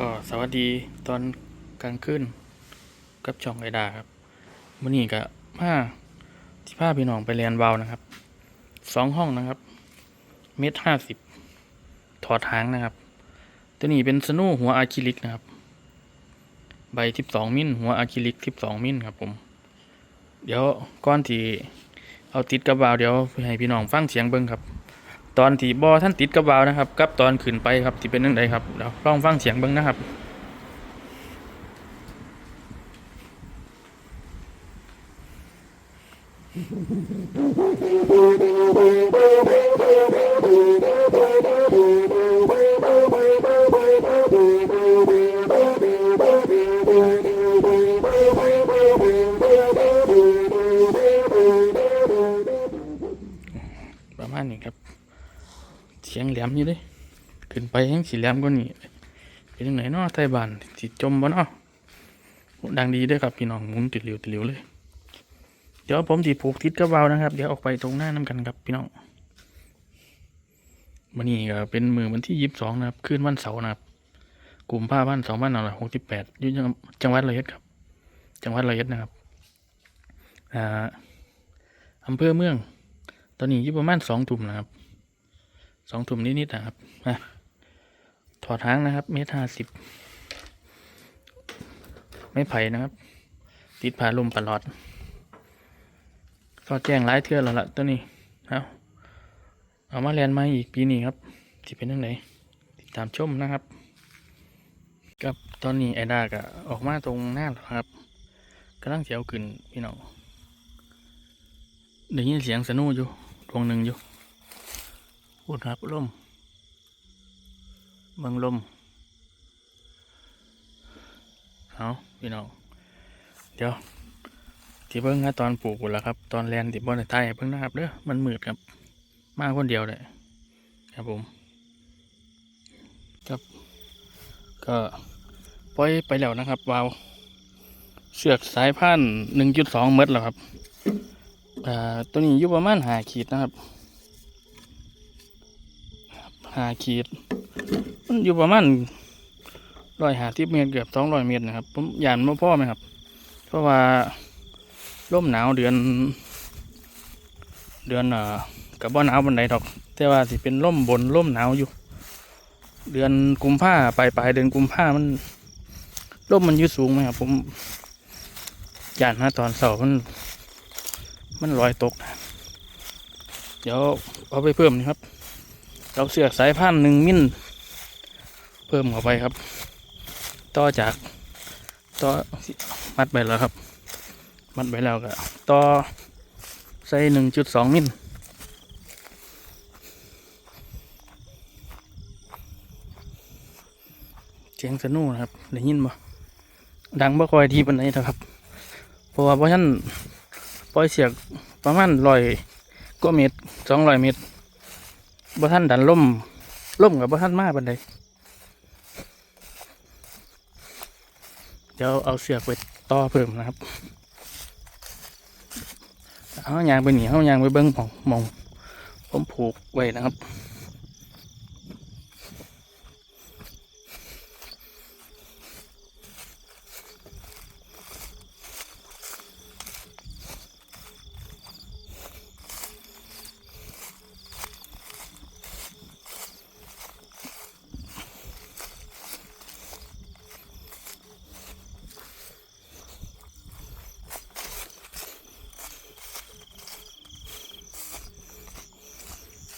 ก็สวัสดีตอนกลางคืนกับช่องไอดาครับมื่อนี้ก็มาที่พาพี่น้องไปเรียนเบานะครับสองห้องนะครับ เมตรห้าสิบถอดหางนะครับ ตัวนี้เป็นสนูหัวอะคริลิกนะครับ ใบทิบสองมิลหัวอะคริลิกทิบสองมิลครับผมเดี๋ยวก้อนที่เอาติดกระบาวเดี๋ยวให้พี่น้องฟังเสียงเบิ้งครับ ตอนที่บอท่านติดกระบาวนะครับ กับตอนขึ้นไปครับที่เป็นยังไงครับเดี๋ยวลองฟังเสียงบิ้งนะครับประมาณนี้ครับ สียงแหลมอยู่เลยขึ้นไปยังสีแหลมกว่านี้เป็นยังไงเนาะไทยบ้านสิจมบ่เนาะดังดีด้วยครับพี่น้องหมุนติดเหลียวติดเหลียวเลย เดี๋ยวผมสีผูกติดกระเบานะครับ เดี๋ยวออกไปตรงหน้าน้ำกันครับพี่น้องวันนี้ก็เป็นมือวันที่ยี่สิบสองนะครับคืนวันเสาร์นะครับ กลุ่มผ้าบ้านสองพันหนึ่งร้อยหกสิบแปดยู่จังจังหวัดระยองครับ จังหวัดระยองนะครับอ่าอำเภอเมือง ตอนนี้ยู่ประมาณสองทุ่มนะครับ สองทุ่มนิดๆนะครับมาถอดหางนะครับ เมตรห้าสิบไม่ไผ่นะครับ ติดผาลมตลอด ก็แจ้งหลายเทื่อแล้วล่ะตัวนี้เอาเอามาเรียนมาอีกปีนี้ครับสิเป็นยังไงติดตามชมนะครับกับตอนนี้ไอดาก็ออกมาตรงหน้าแล้วครับกำลังเสียวขึ้นพี่น้องได้ยินเสียงสนูอยู่ดวงหนึ่งอยู่ พูดครับลมเมืองลมเอาพี่น้อง เดี๋ยวที่เบิ้งนะตอนปลูกพุ่นละครับ ตอนแลนที่บอนใต้เพิ่งนะครับเด้อมันมืดครับ มาคนเดียวเลยครับผมครับ ก็ปล่อยไปแล้วนะครับวาวเสือกสายพันหนึ่งจุดสองเมตรแล้วครับตัวนี้อยู่ประมาณหาขีดนะครับ หาขีด มันอยู่ประมาณร้อยหาที่เมตรเกือบสองร้อยเมตรนะครับ ผมยานมาพ่อไหมครับ เพราะว่าร่มหนาวเดือน เดือนเอ่อกับบ่หนาวบันไดดอก แต่ว่าสิเป็นร่มบนร่มหนาวอยู่ เดือนกุมภาปลายปลายเดือนกุมภามันร่มมันยู่สูงไหมครับ ผมยานนะตอนเสาร์มัน มันลอยตก เดี๋ยวเอาไปเพิ่มนี่ครับ เราเสือกสายพันธุ์หนึ่งมิลเพิ่มเข้าไปครับ ต่อจากต่อมัดไปแล้วครับ มัดไปแล้วก็ต่อใส่หนึ่งจุดสองมิลเสียงสนู่นะครับได้ยินบ่ดังบ่ค่อยทีปานใดนะครับเพราะว่าเพราะฉะนั้นปล่อยเสียกประมาณร้อยกว่าเมตรสองร้อยเมตร บ่ท่านดันล่มล่มกับบ่ท่านมาบันไดเดี๋ยวเอาเสือกไปต่อเพิ่มนะครับเอายางไปหนีเอายางไปเบิ้งหมองมองผมผูกไว้นะครับ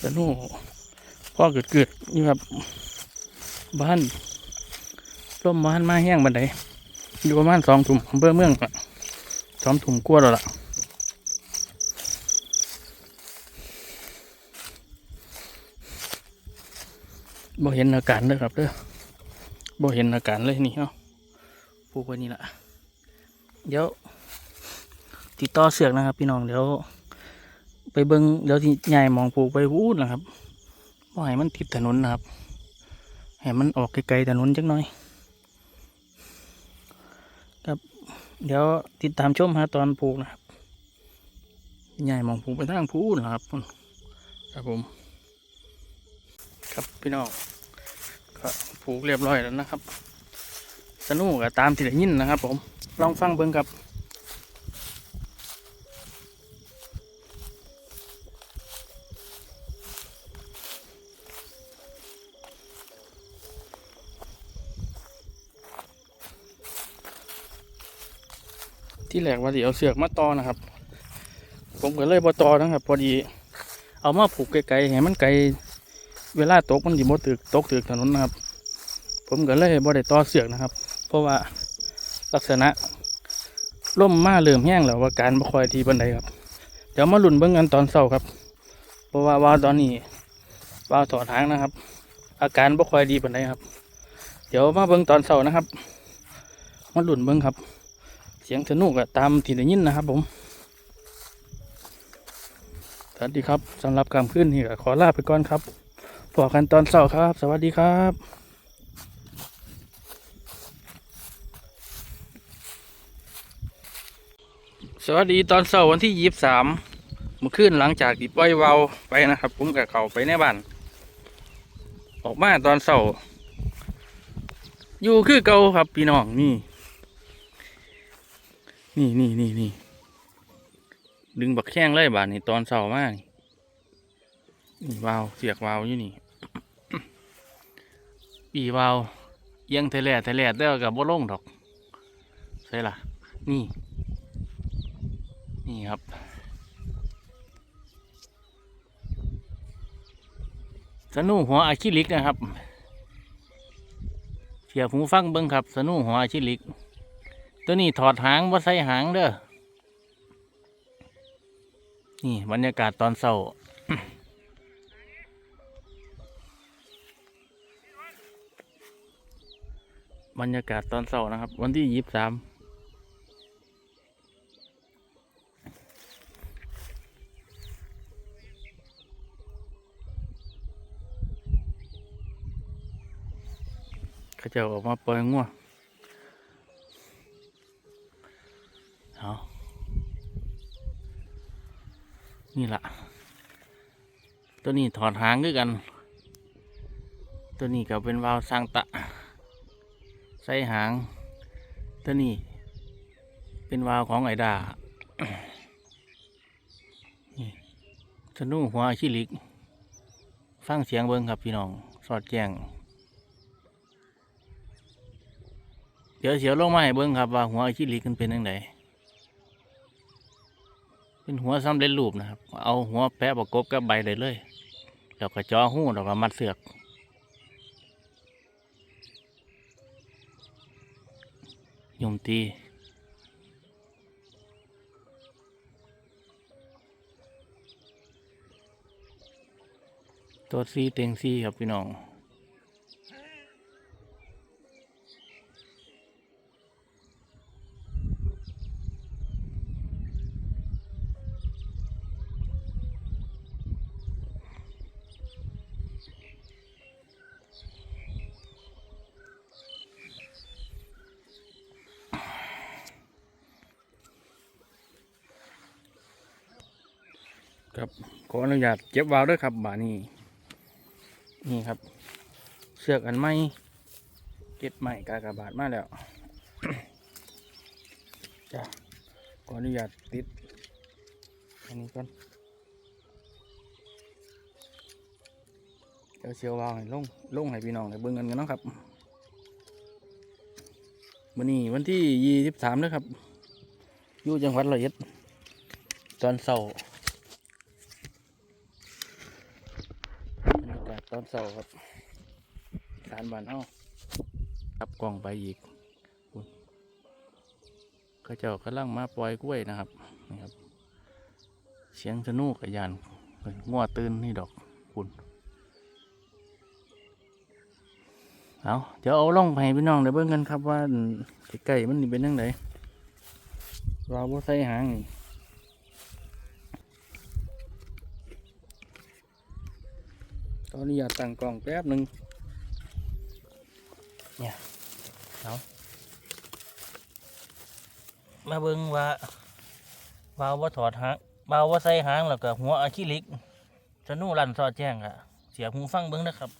สนุพ่อเกิดเกิดนี่ครับบ้านร่มบ้านมาแห้งบันไดอยู่ประมาณสองถุ่มอำเภอเมืองอะสองถุ่มกลัวแล้วล่ะบ่เห็นอาการเลยครับเด้อบ่เห็นอาการเลยนี่เนาะปลูกไว้นี่ละเดี๋ยวติดต่อเสือกนะครับพี่น้องเดี๋ยว ไปเบิงเดี๋ยวที่ใหญ่มองปลูกไปพูดนะครับว่าให้มันติดถนนนะครับให้มันออกไกลๆถนนจักหน่อย ครับ เดี๋ยวติดตามชมฮะตอนปลูกนะครับใหญ่มองปลูกไปทางพูดนะครับครับผม ครับพี่น้องก็ปลูกเรียบร้อยแล้วนะครับ สนุกกับตามที่ได้ยินนะครับ ผมลองฟังเบิ่งครับ ที่แรกว่าสิเอาเสือกมาต่อนะครับ ผมก็เลยบ่ต่อนะครับ พอดี เอามาผูกไกลๆให้มันไกลเวลาตกมันสิบ่ตึกตกตึกถนนนะครับ ผมก็เลยบ่ได้ต่อเสือกนะครับ เพราะว่าลักษณะล่มมาเริ่มแห้งแล้วว่าการบ่ค่อยทีบันไดครับ เดี๋ยวมาลุ้นเบิ่งกันตอนเช้าครับ เพราะว่าวาตอนนี้ว่าวถอดหางนะครับ อาการบ่ค่อยดีบันไดครับ เดี๋ยวมาเบิ่งตอนเช้านะครับ มาลุ้นเบิ่งครับ เสียงสนุกอะตามที่ได้ยินนะครับ ผมสวัสดีครับสำหรับการขึ้นนี่ก็ขอลาไปก่อนครับพบกันตอนเช้าครับ สวัสดีครับสวัสดีตอนเช้าวันที่ยี่สามเมื่อคืนหลังจากที่ปล่อยวาวไปนะครับ ผมกับเขาไปในบ้านออกมาตอนเช้าอยู่คือเก่าครับพี่น้องนี่ นี่นี่นี่นี่ดึงบักแข้งเลยบาดนี่ตอนเช้ามากนี่วาวเสียกวาวอยู่นี่ปีวาวเอียังเทแลเทแลเด้อกับบ่ลงดอกใช่ล่ะ นี่ นี่ครับสนุหัวอาชิลิกนะครับเสียหูฟังเบิ้งครับสนุหัวอาชิลิก ตัวนี้ถอดหางว่าใส่หางเด้อ นี่บรรยากาศตอนเช้าบรรยากาศตอนเช้านะครับ วันที่ยี่สิบสามเขาจะออกมาปล่อยงัว เอานี่ละตัวนี้ถอดหางด้วยกัน ตัวนี้ก็เป็นวาวสร้างตะ ใส่หาง ตัวนี้ เป็นวาวของไอดานี่สนุหัวชิลิก ฟังเสียงเบิ้งครับพี่น้อง สอดแจ้งเดี๋ยวเสียวลงมาให้เบิ้งครับว่าหัวชิลิกมันเป็นยังไง เป็นหัวสำเร็จรูปนะครับ เอาหัวแปะประกบกับใบได้เลยแล้วก็จ่อหูแล้วก็มัดเสือกยมตีตัวซีเต็งซีครับพี่น้อง ครับขออนุญาตเก็บวาล์วด้วยครับบานี่นี่ครับ เชือกอันไม่เก็บใหม่กากบาทมาแล้วจ้ะขออนุญาตติดอันนี้ก่อนเดี๋ยวเชียววาล์วให้ลงลงให้พี่น้องได้เบิ่งกันกันเนาะครับวันนี้วันที่ยี่สิบสามนะครับอยู่จังหวัดร้อยอ็ดตอนเสาร์รยากาศตอน เช้าครับสารบ้านเฮาขับกล้องไปอีกคุณเขาเจ้ากำลังมาปล่อยกล้วยนะครับนี่ครับ เสียงสนุกกับยานงัวตื่นนี่ดอกคุณเอาเดี๋ยวเอาล่องไปพี่น้องได้เบิ่งกันครับว่าใกล้ๆมันนี่เป็นยังไงเราบ่ใส่หางนี่ ตอนนี้อยากตั้งกล่องแป๊บหนึ่งเนี่ยเอามาเบิ่งว่าบาวว่าถอดหางบาวว่าใส่หางแล้วก็หัวอะคริลิกจะนู่รันซอดแจ้งอะเสียหูฟังเบิ่งนะครับ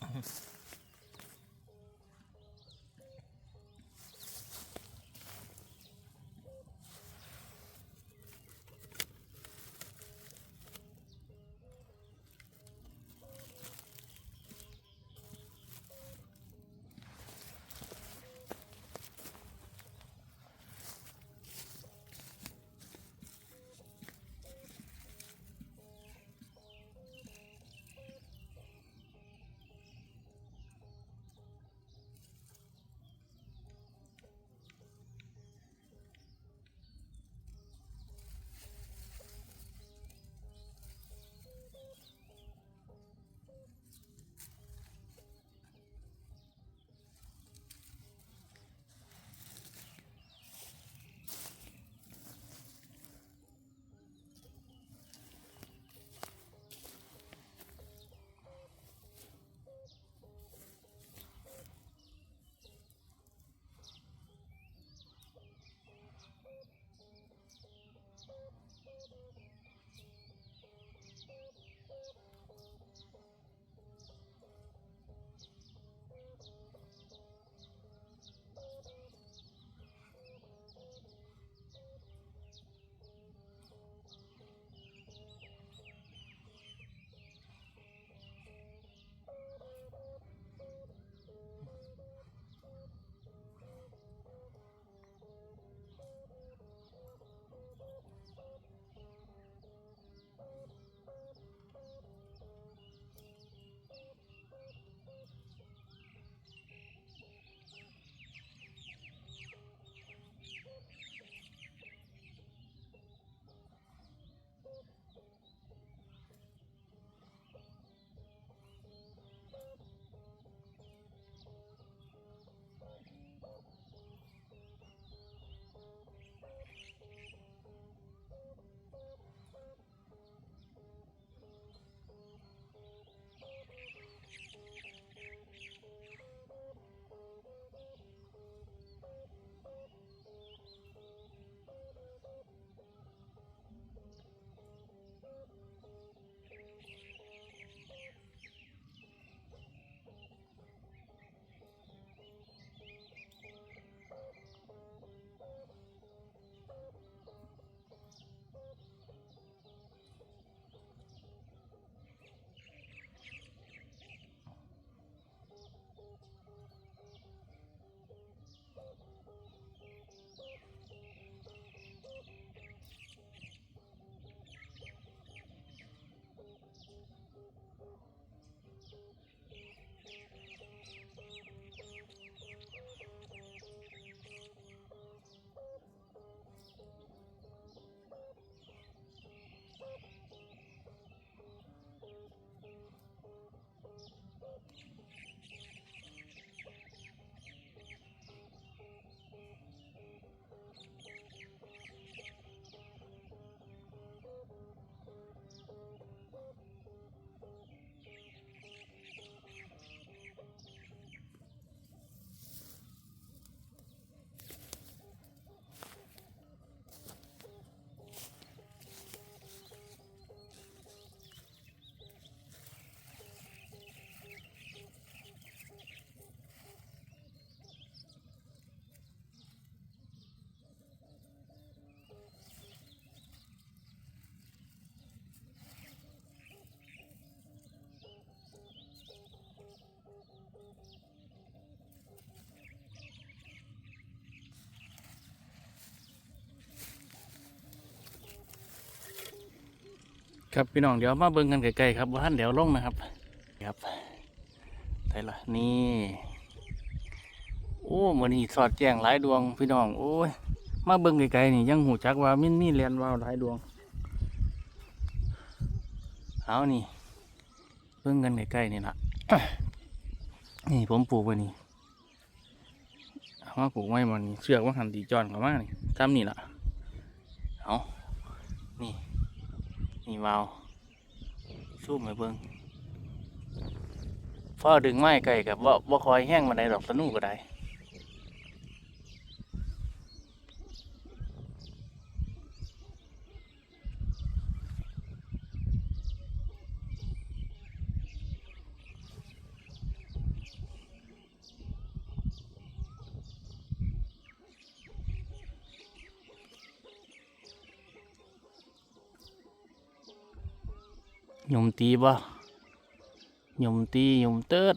ครับพี่น้องเดี๋ยวมาเบิ่งกันไกลๆครับว่าท่านเดี๋ยวลงนะครับครับไช่ละนี่โอ้มันนี่สอดแจ้งหลายดวงพี่น้องโอ้ยมาเบิ่งไกลๆนี่ยังหูจักว่ามินมีเรียนวาวหลายดวงเอานี่เบิ่งกันไกลๆนี่ละนี่ผมปลูกไว้นี่มาปลูกไว้มันนี่เชือกว่าหันตีจอนเข้ามานี่ทำนี่ละเอานี่ นี่วาวซูมไปเบิ้งฟ้าดึงไม้ไก่กับว่าว่าคอยแห้งมาได้ดอกสนุกก็ได้ ยุมตีบ่หยุมตีหยุมเติด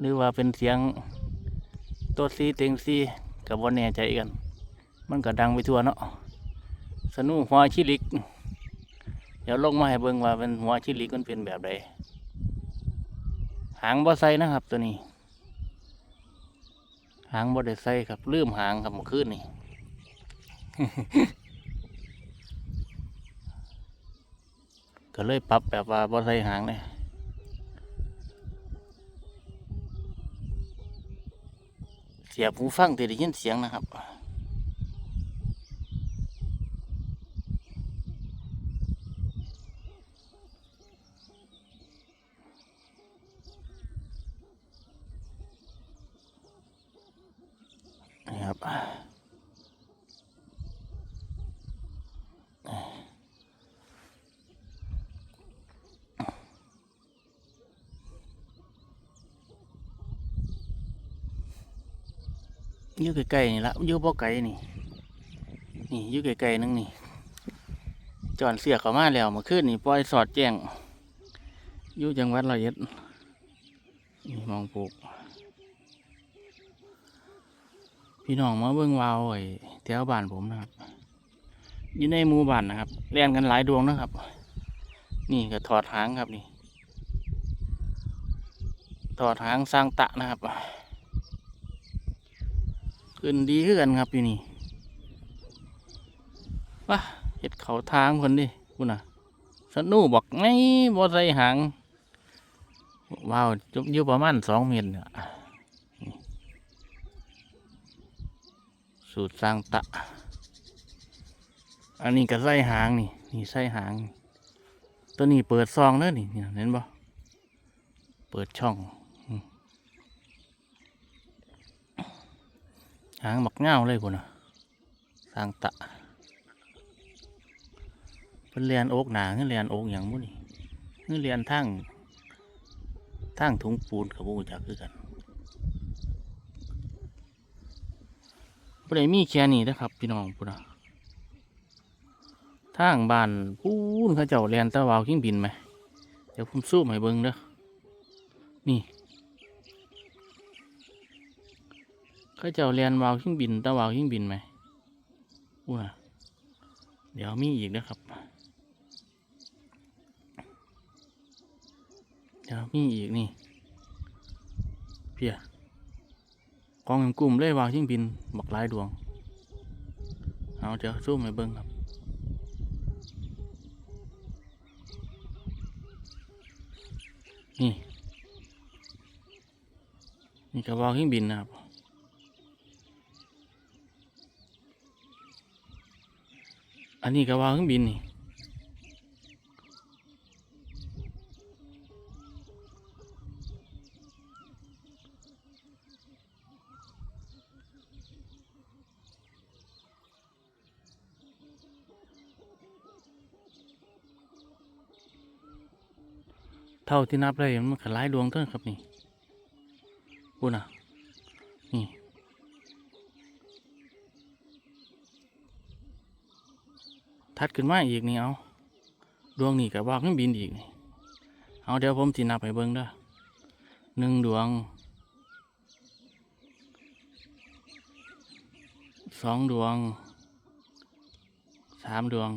หรือว่าเป็นเสียงตัวซีเต็งซีกับว่แน่ใจกัน มันก็ดังไปทั่วเนาะสนุหัวชิลิก เดี๋ยวลงมาให้เบิ่งว่าเป็นหัวชิลิกมันเป็นแบบใดหางบ่ใส่นะครับตัวนี้ หางบ่ได้ใส่ครับลืมหางครับเมื่อคืนนี่ ก็เลยปรับแบบว่าบ่ใส่หางเลยเสียบหูฟังแต่ได้ยินเสียงนะครับนี่ครับ อยู่ไกลๆนี่ละอยู่บ่ไกลนี่ นี่อยู่ไกลๆนึงนี่จอนเสียเข้ามาแล้วมื่อคืนนี่ปล่อยสอดแจ้งอยู่จังหวัดร้อยเอ็ดนี่มองปลูก พี่น้องมาเบิ่งวาวไอ้แถวบ้านผมนะครับอยู่ในหมู่บ้านนะครับเล่นกันหลายดวงนะครับ นี่ก็ถอดหางครับนี่ ถอดหางสร้างตะนะครับ ขึ้นดีขึ้นกันครับอยู่นี่ว้าเห็ดเขาทางคนดิคุณน่ะสนุบอกไงบ่ใส่หางว้าวจุอยู่ประมาณสองเมตรเนี่ยสูตรสร้างตะ อันนี้ก็ใส่หางนี่ นี่ใส่หาง ตัวนี้เปิดซองเด้อนี่เนี่เห็นบ่เปิดช่อง หางบักเงาเลยพุ่นนะสร้างตะเป็นเรียนโอกหนาเงินเรียนโอกอย่างบุนี่เงินเรียนทั้งทั้งถุงปูนกับบูจักคือกันบ่ได้มีแค่นี้นะครับ พี่น้องพุ่นนะทางบ้านปูนเขาเจ้าเรียนตะวาวขิงบินไหม เดี๋ยวผมสู้ให้เบิ่งเด้อนี่ เขาเจ้าเรียนวาวเครื่องบินตะวาวเครื่องบินไหมอู้นะเดี๋ยวมีอีกนะครับ เดี๋ยวมีอีกนี่ เพียกองกลุ่มเลยวาวเครื่องบินบักหลายดวง เอาเดี๋ยวซูมให้เบิ้งครับนี่ นี่กระวาวเครื่องบินนะครับ อันนี้ก็ว่าเครื่องบินนี่เท่าที่นับได้มันก็หลายดวงเท่านั้นครับนี่พูดนะนี่ ทัดขึ้นมาอีกนี่เอาดวงนี่กับว่าขึ้นบินอีก เอาเดี๋ยวผมจีนับให้เบิ้งด้วยหนึ่งดวงสองดวงสามดวง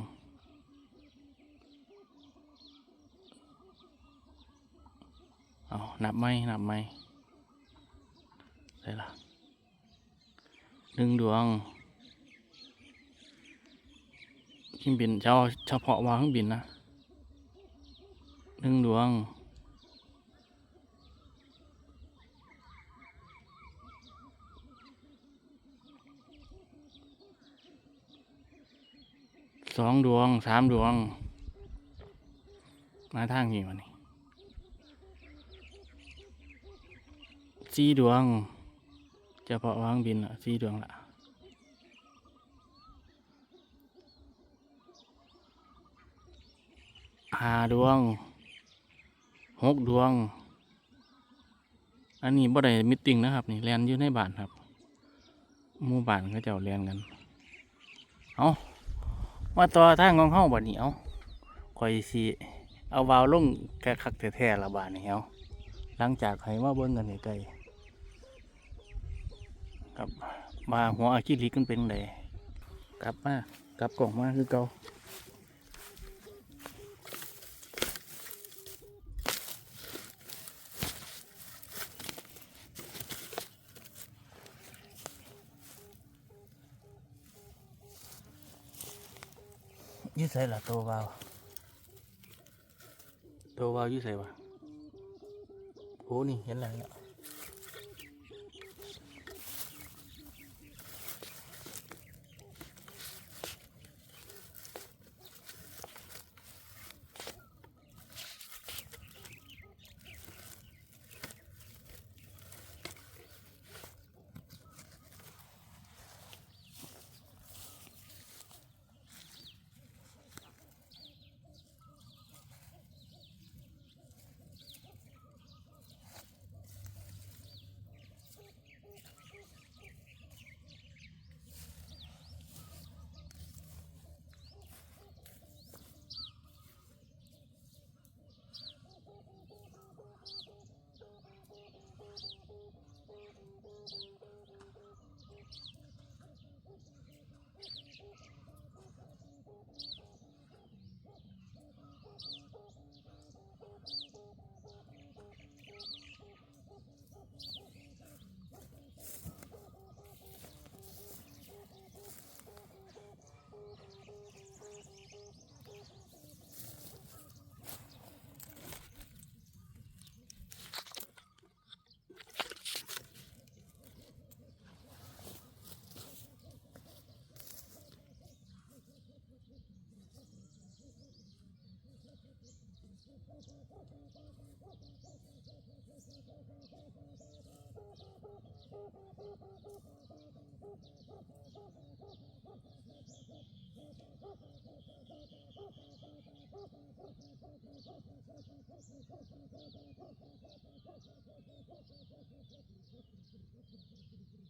เอานับไหมนับไหมได้ละหนึ่งดวง เครื่องบินเจ้าเฉพาะวางเครื่องบินนะหนึ่งดวง สองดวงสามดวง มาทางนี้วันนี้สี่ดวง เฉพาะวางบินอะสี่ดวงละ ห้าดวงหกดวง อันนี้บ่ได้มิตติ้งนะครับ นี่แลนอยู่ในบ้านครับหมู่บ้านเขาเจ้าแลนกัน เอามาต่อทางของเฮาบัดนี้เอาข่อยสิเอาวาวลงแกะคักแท้ๆละบาดนี้เอาหลังจากให้มาเบิ่งกันไกลๆกับมาหัวอาคิลิกันเป็นไดกลับมากลับกล่องมาคือเก่า อยู่ล่ะตัววาวตัววาวอยู่ใสวะโอ้นี่เห็นแล้วเนี่ย Thank you.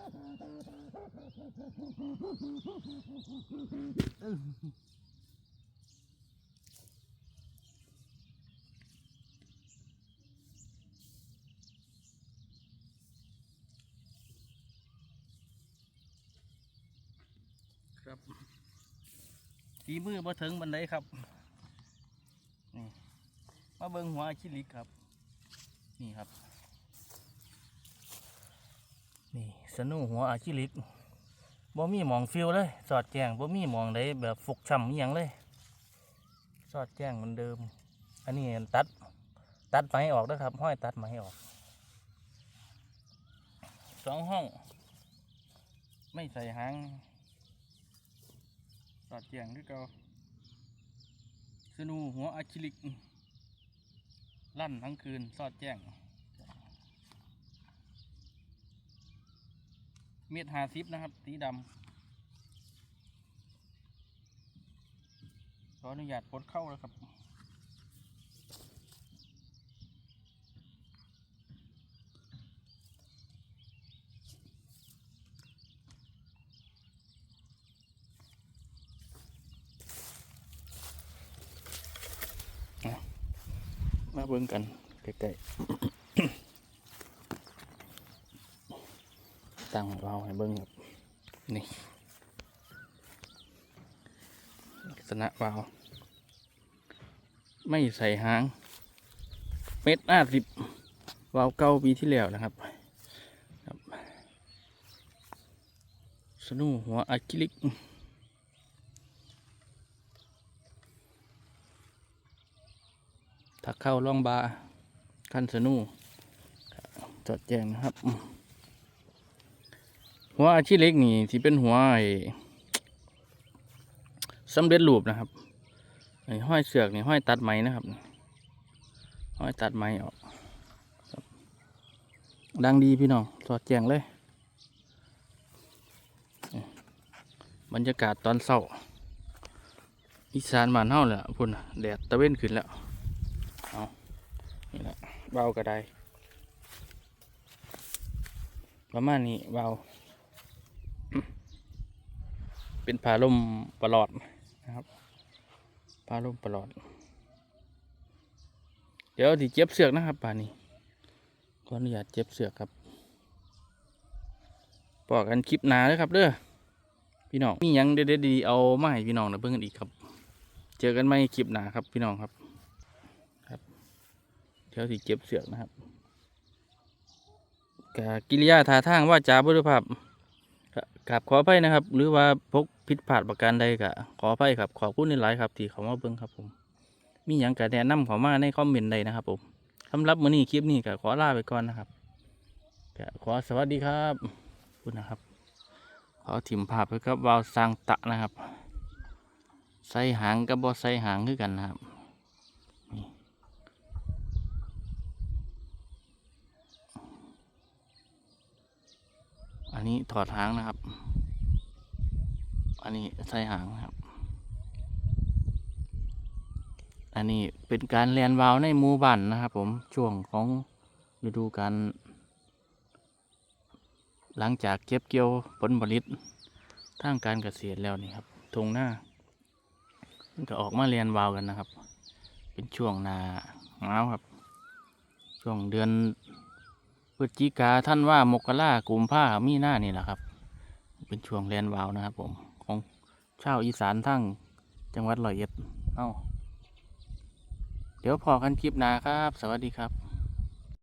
ครับฝีมือบ่ถึงบันไดครับนี่มาเบิงหัวอาคิลิกครับ นี่ครับ นี่ สนุหัวอาคิลิกบ่มีหมองฟิวเลย สอดแจ้งบ่มีหมองใดแบบฟกช้ำอย่างเลย สอดแจ้งเหมือนเดิม อันนี้ตัด ตัดไหมออกนะครับ ห้อยตัดไหมออก สองห้อง ไม่ใส่หาง สอดแจ้งคือเก่าสนูหัวอะคริลิก ลั่นทั้งคืน สอดแจ้ง เม็ดหาซิปนะครับ สีดำขออนุญาตปดเข้าแล้วครับมาเบิ่งกันใกล้ๆ ตั้งเราให้เบิ่งครับนี่ลักษณะวาวไม่ใส่หาง เม็ดห้าสิบวาวเก้าปีที่แล้วนะครับครับ สนูหัวอะคริลิกถ้าเข้าล่องบาคันสนูจอดแจงนะครับ หัวอาชีเล็กนี่ที่เป็นหัวไอ้สำเร็จรูปนะครับไอ้ห้อยเสือกนี่ห้อยตัดไหมนะครับ ห้อยตัดไหมออกดังดีพี่น้องสอดแจงเลย บรรยากาศตอนเช้าอีสานบ้านเฮาแหละพุ่นแดดตะเว้นขึ้นแล้วเอานี่แหละเบาก็ได้ประมาณนี้เบา เป็นผาลมประหลอดนะครับผาลมประหลอด เดี๋ยวที่เจ็บเสือกนะครับป่านี้ขออนุญาตเจ็บเสือกครับปอกกันคลิปหนาเลยครับเด้อพี่น้องมียังเด็ดๆดีเอามาให้พี่น้องนะเบิ่งกันอีกครับ เจอกันไหมคลิปหนาครับพี่น้องครับเดี๋ยวที่เก็บเสือกนะครับกากิริยาท่าทางว่าจาบุรุภาพ กราบขออภัยนะครับ หรือว่าพกผิดพลาดประการใดก็ขออภัยครับ ขอบคุณในหลายครับที่เขามาเบิ่งครับผม มีอย่างกะแนะนำเขามาในคอมเมนต์ใดนะครับผมสำหรับมื้อนี้คลิปนี้ก็ขอลาไปก่อนนะครับก็ขอสวัสดีครับคุณนะครับ ขอถิ่มภาพไว้ครับวาวสร้างตะนะครับ ใส่หางกับบ่ใส่หางคือกันนะครับ อันนี้ถอดหางนะครับ อันนี้ใส่หางนะครับ อันนี้เป็นการเรียนวาวในหมู่บ้านนะครับผมช่วงของฤดูการหลังจากเก็บเกี่ยวผลผลิตทางการเกษตรแล้วนี่ครับทงหน้ามันก็ออกมาเรียนวาวกันนะครับ เป็นช่วงนาหนาวครับ ช่วงเดือน พฤศจิกาท่านว่ามกรากุมภามีหน้านี่แหละครับ เป็นช่วงแลนวาวนะครับผมของชาวอีสานทั้งจังหวัดร้อยเอ็ดเอ้าเดี๋ยวพอกันคลิปหนาครับ สวัสดีครับ